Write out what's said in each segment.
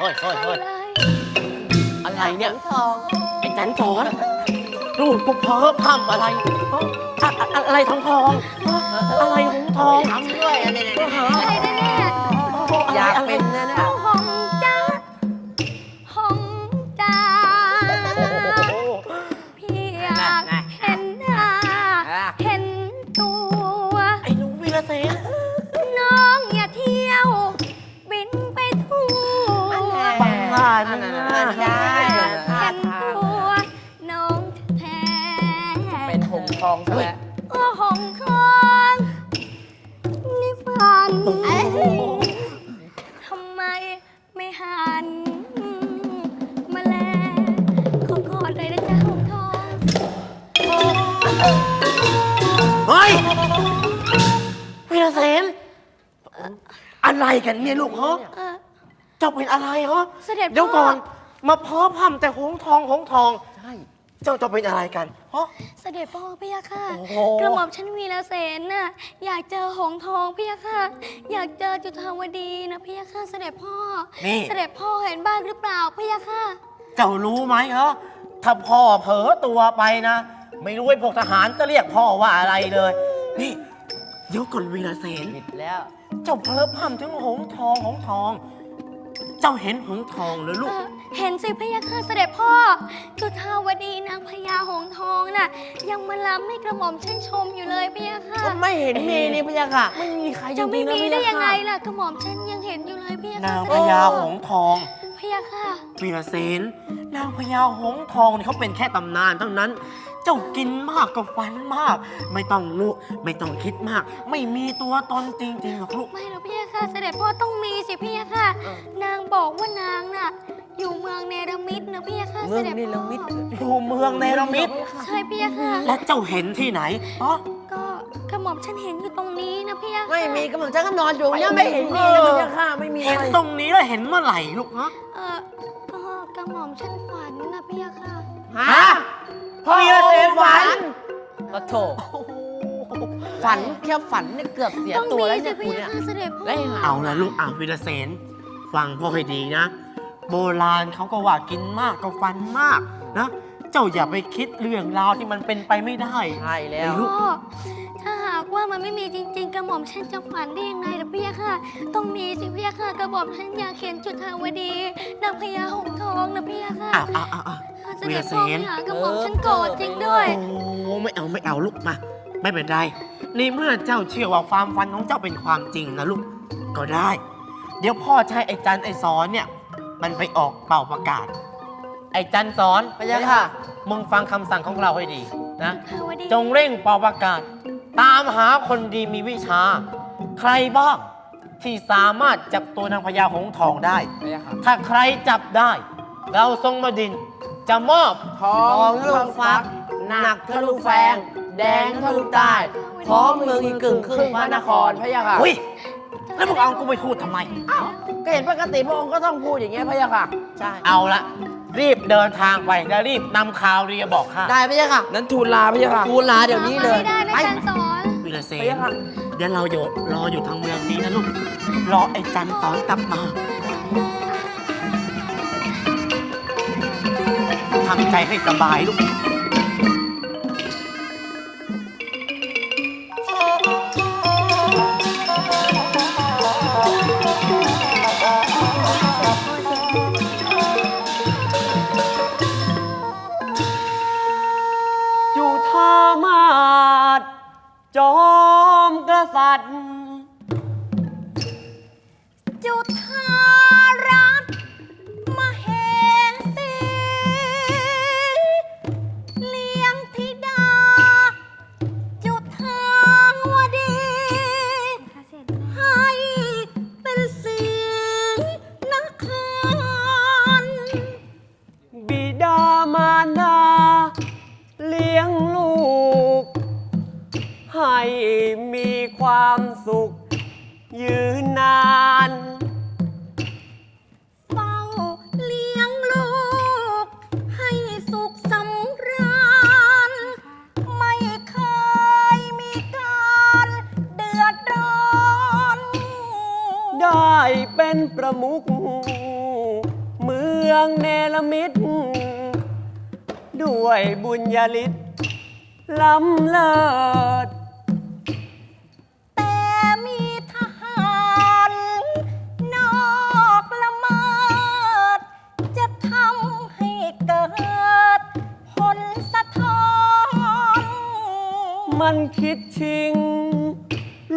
เฮ้ยเฮ้ยเอาเฮ้ยเลยอะไรเนี่ยทองไอ้จันสอนลูกกูเพ้อพร่ำอะไรเอ้าอะอะอะไรทองทอง อะไรของทองทำด้วยอันนี้อะไรนะเนี่ยอยากเป็นนะเนี่ย ไม่หัน มาแลขอกอดเลยนะจ๊ะหงทอง เฮ้ยวีรเสนอะไรกันเนี่ยลูกฮะเออ เจ้าเป็นอะไรฮะเสด็จพ่อ เดี๋ยวก่อน มาเพ้อพร่ำแต่หงทองหงทอง ใช่ เจ้าจะเป็นอะไรกันฮะ เสด็จพ่อพี่ยะค่ะ โอ้โห กระหม่อมชั้นวีรเสนน่ะอยากเจอหงทองพี่ยะค่ะ อยากเจอจุฑาวดีนะพี่ยะค่ะ เสด็จพ่อ นี่ เสด็จพ่อเห็นบ้างหรือเปล่าพี่ยะค่ะ เจ้ารู้ไหมเหรอถ้าพ่อเผลอตัวไปนะ ไม่รู้ไอ้พวกทหารจะเรียกพ่อว่าอะไรเลย นี่เดี๋ยวก่อนวีรเสน ผิดแล้ว เจ้าเพ้อพร่ำถึงหงทองหงทอง เจ้าเห็นหงทองหรือลูกเอ่อเห็นสิพะยะค่ะเสด็จพ่อ จุฑาวดีนางพญาหงส์ทองน่ะ ยังมาล้ำให้กระหม่อมชื่นชมอยู่เลยพะยะค่ะ ก็ไม่เห็นมีนี่พะยะค่ะ ไม่มีใครจะไม่มีจริๆได้นะยังไงล่ะกระหม่อมฉันยังเห็นอยู่เลยพะยะนาค่ะงเสพด็จญาพ่อหงทองพะยะค่ะ วีรเสนนางพญาหงทองนี่เขาเป็นแค่ตำนานเท่านั้น เจ้ากินมากก็ฟันมาก ไม่ต้องลูกไม่ต้องคิดมาก ไม่มีตัวตนจริงๆหรอกลูก ไม่หรอกพะยะค่ะ เสด็จพ่อต้องมีสิพะยะค่ะนางบอกว่านางน่ะ อยู่เมืองเนรมิตนะพะยะค่ะเมืเสองด็จเนรพ่อมิตอยู่เมืองเนรมิตใช่พะยะค่ะ และเจ้าเห็นที่ไหนอ๋อก็กระหม่อมฉันเห็นอยู่ตรงนี้นะพะยะค่ะไม่มีกำลังจะก็นอนอยู่เนี่ยไม่เห็นมีนะพะยะค่ะไม่มีเห็นเลยตรงนี้แล้วเห็นเมื่อไหร่ลูกฮะเออก็กระหม่อมฉันฝันนะพะยะค่ะฮะ วีรเสนฝันก็โถฝันแค่ฝันเนี่ยเกือบเสียต้องตัวมีแล้วสิเนี่ยพะคุณยะเนี่ยค่ะเสด็จพ่อแล้วยังไงเอาละลูกอ่าววีรเสนฟังพ่อให้ดีนะ โบราณเขาก็ว่ากินมากก็ฟันมากนะ เจ้าอย่าไปคิดเรื่องราวที่มันเป็นไปไม่ได้ ใช่แล้วลูกพ่อถ้าหาก ว่ามันไม่มีจริง ๆ กระหม่อมฉันจะฝันได้ยังไงล่ะพี่ยะค่ะ ต้องมีสิพี่ยะค่ะ กระหม่อมฉันอยากเห็นจุฑาวดีนางพญาหงส์ทองนะพี่ยะค่ะอ้าวอ้าวอ้าวอ้าวถ้าเสวีด็รจเสพ่อนไม่หากระหม่อมฉันโกรธจริงด้วย โอ้ไม่เอาไม่เอาลูกมาไม่เป็นไรในเมื่อเจ้าเชื่อว่าความฝันของเจ้าเป็นความจริงนะลูกก็ได้ เดี๋ยวพ่อใช้ไอ้จันไอ้สอนเนี่ย มันไปออกเป่าประกาศ ไอ้จันสอนพะยะค่ะ มึงฟังคำสั่งของเราให้ดีนะ จุฑาวดีจงเร่งเป่าประกาศ ตามหาคนดีมีวิชา ใครบ้างที่สามารถจับตัวนางพญาหงส์ทองได้พะยะค่ะ ถ้าใครจับได้ เราทรงมาดินจะมอบทองทะลุฟักหนักทะลุแฟงแดงทะลุใต้พร้อมเมืองอีกกึ่งครึ่งพระนครพะยะค่ะ เฮ้ยแล้วมึงเอากูไปพูดทำไมก็เห็นปกติพระองค์ก็ต้องพูดอย่างเงี้ยพะยะค่ะ ใช่ เอาละรีบเดินทางไปแล้วรีบนำข่าวเรียบอกข้า ได้พะยะค่ะ นั้นทูลลาพะยะค่ะทูลลาเดี๋ยวนี้เลย ไม่ได้นะไปจันสอน วิลาเซไปยันงไงเดี๋ยวเราอยู่รออยู่ทางเมืองนี้นะลูก รอไอ้จันสอนกลับมาทำใจให้สบายลูก ความสุข ยืนนาน เฝ้าเลี้ยงลูก ให้สุขสำราญ ไม่เคยมีการเดือดร้อน ได้เป็นประมุขเมืองเนรมิตด้วยบุญญาลิศล้ำเลิศ มันคิดชิง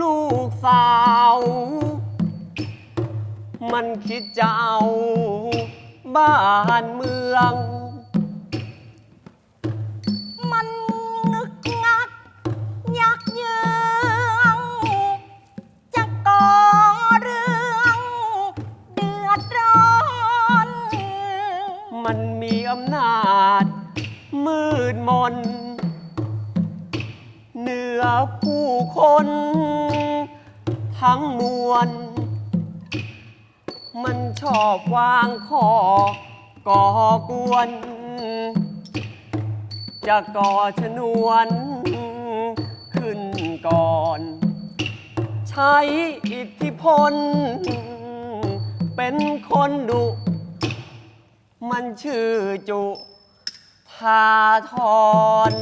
ลูกสาว มันคิดจะเอา บ้านเมือง มันงึกงัก ยักเยืองจะก่อเรื่องเดือดร้อน มันมีอำนาจ มืดมน เหนือผู้คน ทั้งมวล มันชอบวางข้อก่อกวน จะก่อชนวน ขึ้นก่อน ใช้อิทธิพล เป็นคนดุ มันชื่อจุธาทร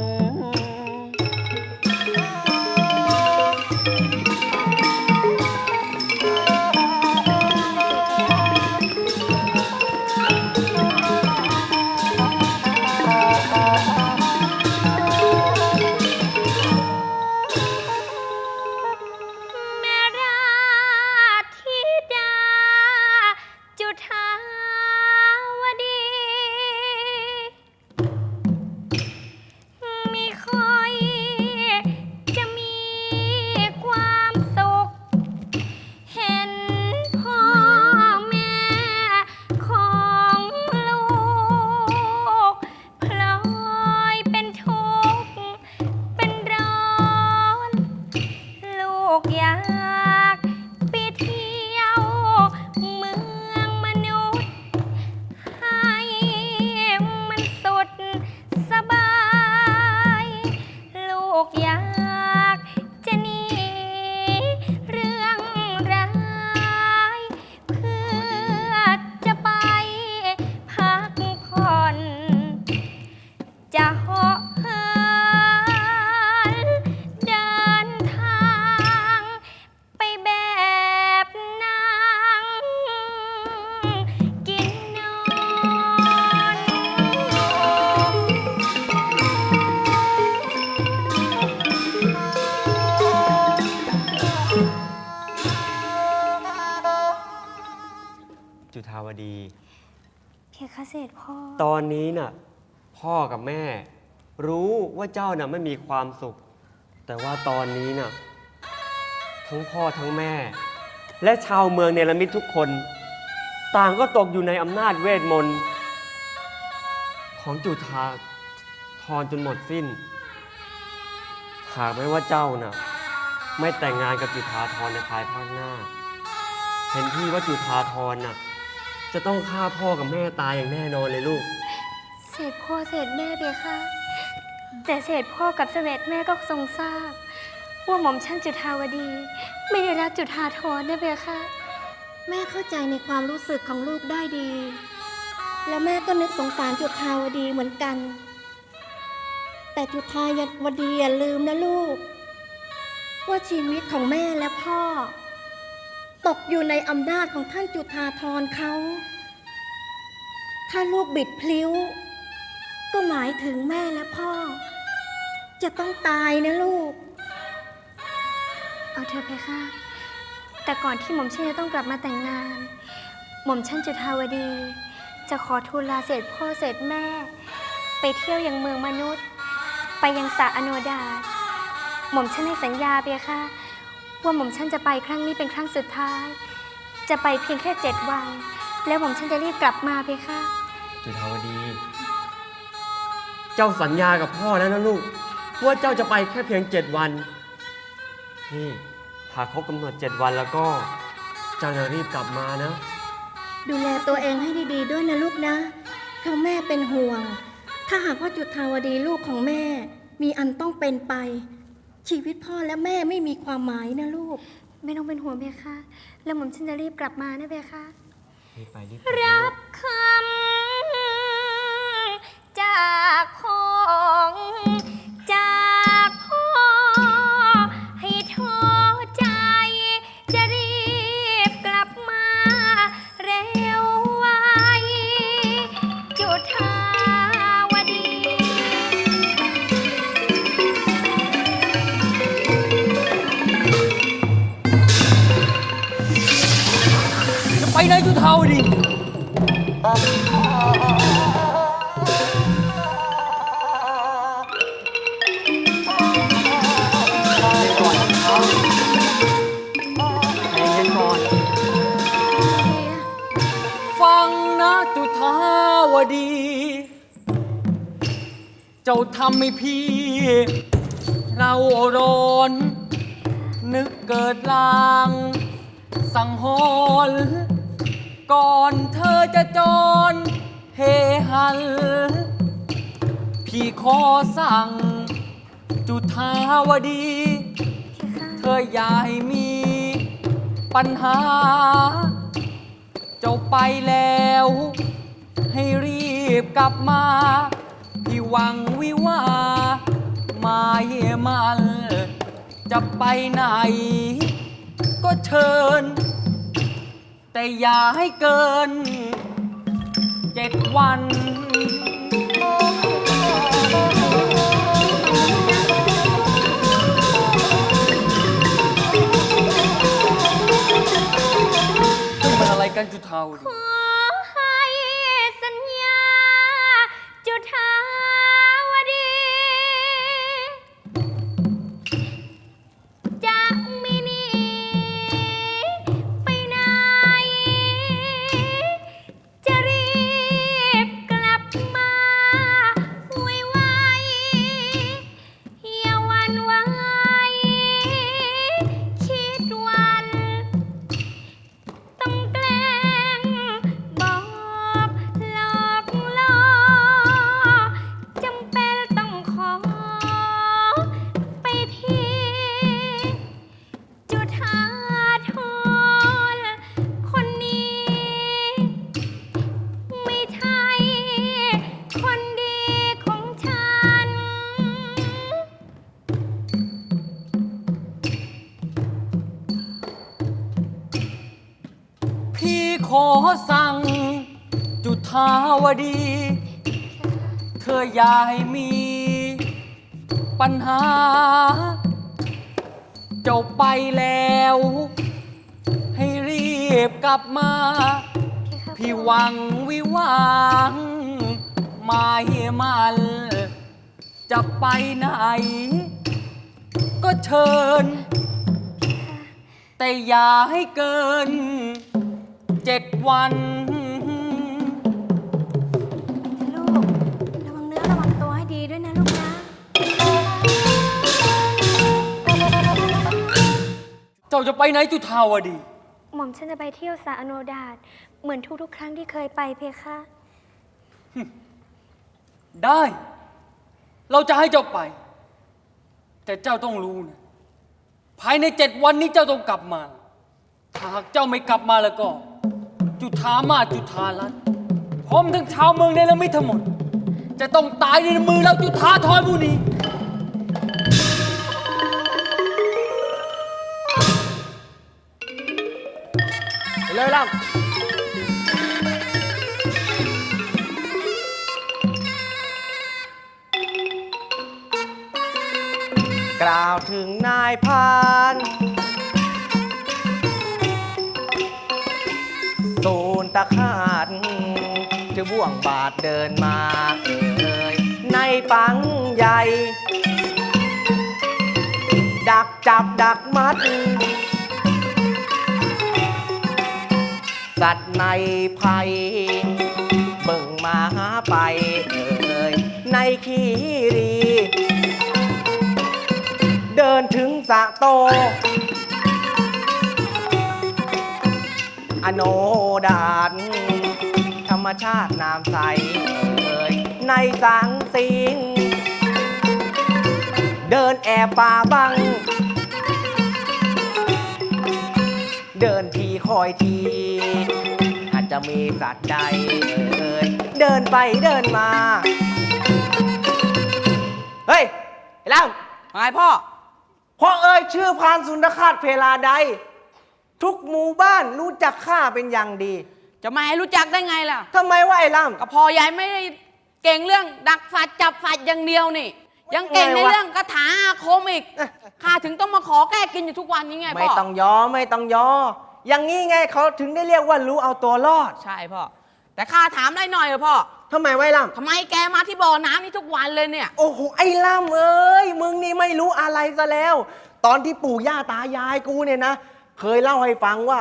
เสด็จพ่อ ตอนนี้น่ะพ่อกับแม่ รู้ว่าเจ้าน่ะไม่มีความสุข แต่ว่าตอนนี้น่ะทั้งพ่อทั้งแม่ และชาวเมืองเนรมิตทุกคน ต่างก็ตกอยู่ในอำนาจเวทมนต์ของจุธาทรจนหมดสิ้น หากไม่ว่าเจ้าน่ะ ไม่แต่งงานกับจุธาทรในภายภาคหน้า เห็นพี่ว่าจุธาทรน่ะ จะต้องฆ่าพ่อกับแม่ตายอย่างแน่นอนเลยลูกเสด็จพ่อเสด็จแม่เบียค่ะ แต่เสด็จพ่อกับเสด็จแม่ก็ทรงทราบ ว่าหม่อมชั้นจุฑาวดี ไม่ได้รักจุฑาทรนะเบียค่ะ แม่เข้าใจในความรู้สึกของลูกได้ดี แล้วแม่ก็นึกสงสารจุฑาวดีเหมือนกัน แต่จุฑาวดีอย่าลืมนะลูก ว่าชีวิตของแม่และพ่อ ตกอยู่ในอำนาจของท่านจุฑาทรเขา ถ้าลูกบิดพลิ้ว ก็หมายถึงแม่และพ่อ จะต้องตายนะลูก เอาเธอไปค่ะ แต่ก่อนที่หม่อมฉันจะต้องกลับมาแต่งงาน หม่อมฉันจุฑาวดี จะขอทูลลาเสด็จพ่อเสด็จแม่ ไปเที่ยวยังเมืองมนุษย์ ไปยังสระอโนดาหม่อมฉันให้สัญญาเบียค่ะ ว่าหม่อมฉันจะไปครั้งนี้เป็นครั้งสุดท้าย จะไปเพียงแค่เจ็ดวัน แล้วหม่อมฉันจะรีบกลับมาเบียค่ะจุธาวดี เจ้าสัญญากับพ่อแล้วนะลูก ว่าเจ้าจะไปแค่เพียงเจ็ดวัน นี่หากครบกำหนดเจ็ดวันแล้วก็เจ้าจะรีบกลับมานะ ดูแลตัวเองให้ดีๆด้วยนะลูกนะเพราะแม่เป็นห่วง ถ้าหากว่าจุฑาวดีลูกของแม่มีอันต้องเป็นไป ชีวิตพ่อและแม่ไม่มีความหมายนะลูก ไม่ต้องเป็นห่วงเบียค่ะแล้วหม่อมฉันจะรีบกลับมานะเบียค่ะรีบไปรีบรับคำ เจ้าทำให้พี่ เราร้อน นึกเกิดลาง สังหรณ์ก่อนเธอจะจรเฮหัน พี่ขอสั่ง จุธาวดี เธออย่าให้มีปัญหา เจ้าไปแล้ว ให้รีบกลับมา วังวิวามาเยมัน จะไปไหน ก็เชิญ แต่อย่าให้เกินเจ็ดวันาวดี เธออย่าให้มีปัญหา เจ้าไปแล้ว ให้รีบกลับมา พี่หวังวิวางมาเฮมัน จะไปไหน ก็เชิญ แต่อย่าให้เกินเจ็ดวัน เจ้าจะไปไหนจุธาวดี หม่อมฉันจะไปเที่ยวสาอโนดาตเหมือนทุกๆ ครั้งที่เคยไปเพคะ ได้ เราจะให้เจ้าไป แต่เจ้าต้องรู้นะ ภายในเจ็ดวันนี้เจ้าต้องกลับมา ถ้าหากเจ้าไม่กลับมาแล้วก็ จุธามาสจุธารัตน์พร้อมทั้งชาวเมืองในละมิตทั้งหมด จะต้องตายในมือเราจุธาทรผู้นี้ เลยล่ะกล่าวถึงนายพาน ตูนตะขาดจะบ่วงบาทเดินมาเอ่ยในปังใหญ่ ดักจับดักมัด สัตว์ในภัยเบิ่งมาหาไปเอ่ยในขีรี เดินถึงสะโต อโนดานธรรมชาติน้ำใสเอ่ยในสังสิง เดินแอบป่าบัง เดินทีคอยที อาจจะมีสัตว์ใดเอ่ยเดินไปเดินมา เฮ้ยไอ้ล่ไงพ่อำพอเอ่ยชื่อพรานสุนทรคาตเพลาใด ทุกหมู่บ้านรู้จักข้าเป็นอย่างดีจะไม่ให้รู้จักได้ไงล่ะ ทำไมวะไอ้ล่ก็พอยายไม่ได้เก่งเรื่องดักฝัดจับฝัดอย่างเดียวนี่ ยังเก่งในไงวะเรื่องคาถาอาคมอีกข้าถึงต้องมาขอแก้กินอยู่ทุกวันนี้ไงำไม่พ่อต้องยอไม่ต้องยออย่างนี้ไงเขาถึงได้เรียกว่ารู้เอาตัวรอดใช่พ่อแต่ข้าถามได้หน่อยเถอะพ่อทำไมไวะไอ้ล่ทำไมแกมาที่บ่อน้ำนี่ทุกวันเลยเนี่ยำโอ้โห ไอ้ล่ำเอ้ย มึงนี่ไม่รู้อะไรซะแล้ว ตอนที่ปู่ย่าตายายกูเนี่ยนะ เคยเล่าให้ฟังว่า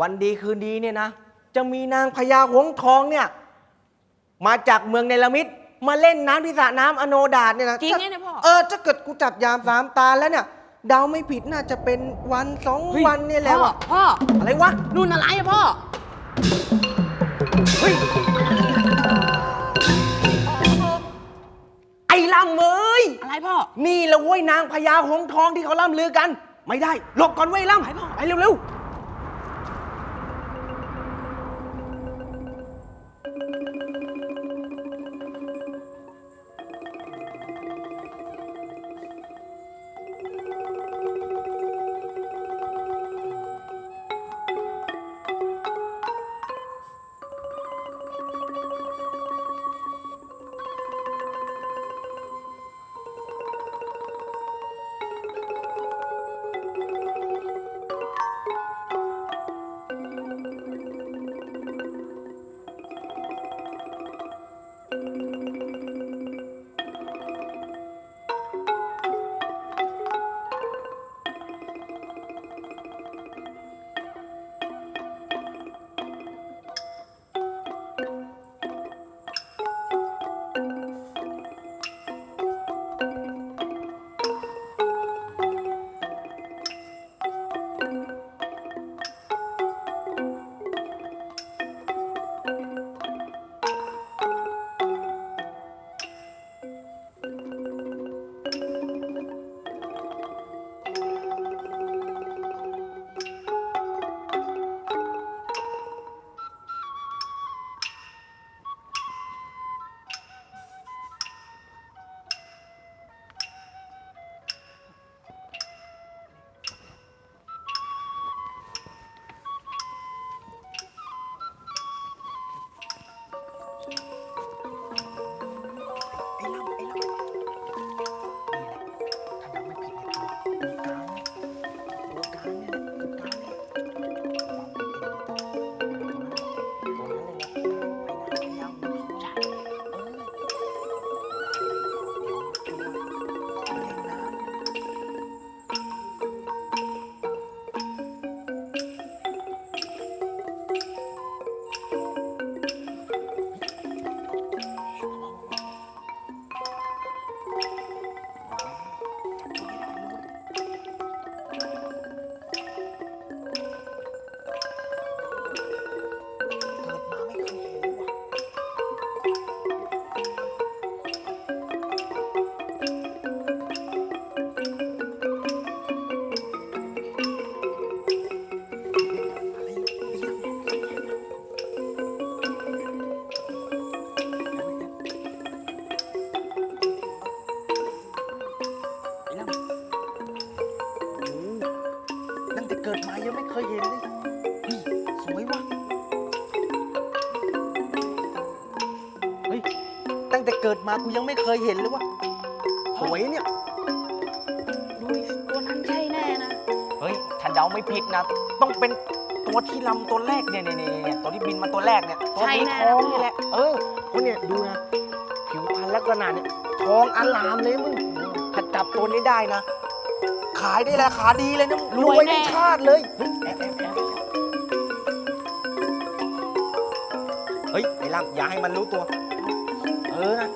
วันดีคืนดีเนี่ยนะ จะมีนางพญาหงส์ทองเนี่ย มาจากเมืองเนลมิต มาเล่นน้ำที่สระน้ำอโนดาตเนี่ยนะจริงเนี่ยพ่อ เออถ้าเกิดกูจับยามสามตาแล้วเนี่ยเดาไม่ผิดน่าจะเป็นวันสองเฮ้ยวันเนี่ยแหละพ่อว่ะพ่ออะไรวะนู่นอะไรอะพ่อ เฮ้ยไอ้ลำเอ้ยอะไรพ่อ นี่แหละเว้ยนางพญาหงส์ทองที่เขาล่ำลือกัน ไม่ได้หลบก่อนเว้ยล่ำไปเร็วตั้ มากูยังไม่เคยเห็นเลยว่ะสวยเนี่ยดูดิตัวนั้นใช่แน่นะ เฮ้ยถ้าเดาไม่ผิดนะ ต้องเป็นตัวที่ลำตัวแรกเนี่ยเนี่ยเนี่ยเนี่ยตัวที่บินมาตัวแรกเนี่ยตัวใช่นี้แน่ทองนะพ่อนี่แหละเออคนเนี่ยดูนะผิวพรรณลักษณะเนี่ยทองอลามเลยมึงถ้าจับตัวนี้ได้นะ ขายได้ราคาดีเลยนะรวยในชาติเลยเฮ้ยแอบแอบแอบเฮ้ยไอ้ลำอย่าให้มันรู้ตัว เออนะ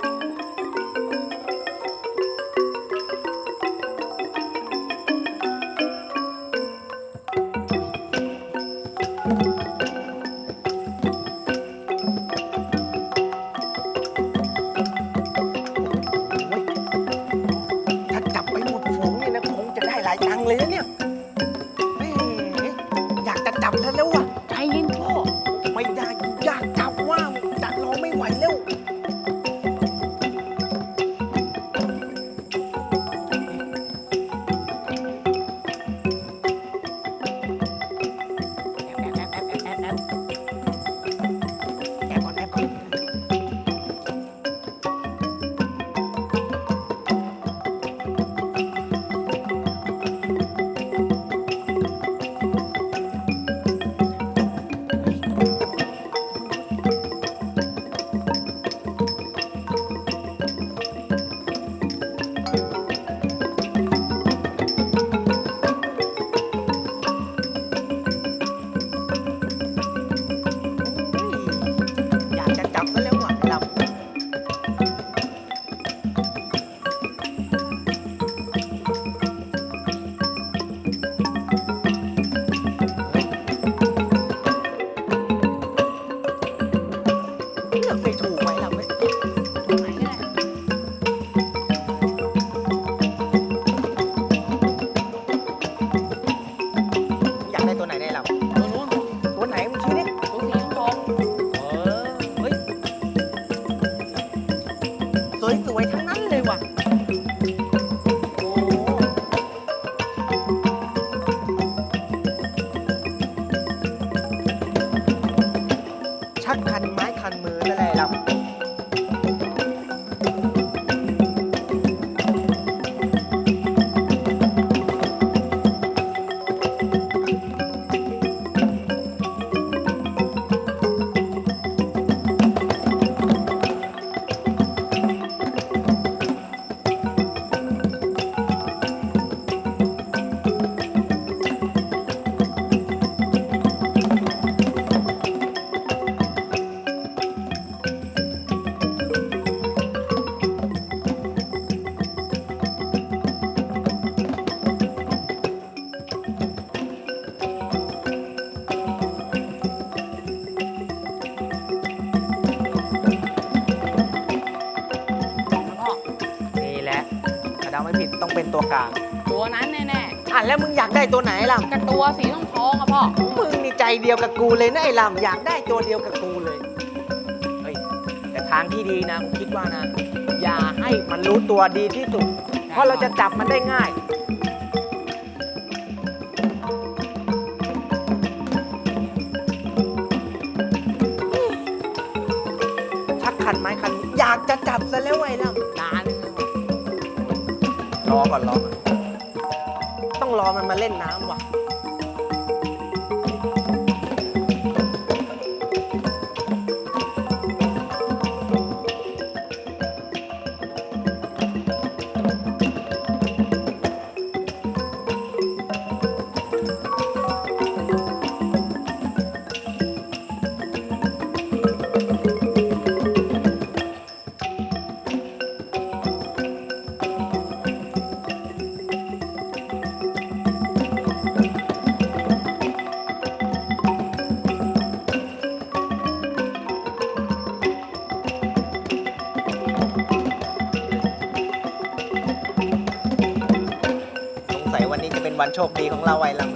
กลางตัวนั้นแน่อะแล้วมึงอยากได้ตัวไหนล่ะ ๆกับตัวสีทองทองๆอะพ่อ มึงนี่ใจเดียวกับกูเลยนะไอ้ลำอยากได้ตัวเดียวกับกูเลย เฮ้ย แต่ทางที่ดีนะผมคิดว่านะ อย่าให้มันรู้ตัวดีที่สุด เพราะเราจะจับมันได้ง่าย ชักคันไม้คันมืออยากจะจับซะแล้วไอ้ลำ รอก่อนรอก่อนต้องรอมันมาเล่นน้ำว่ะ ของเราไว้หลัง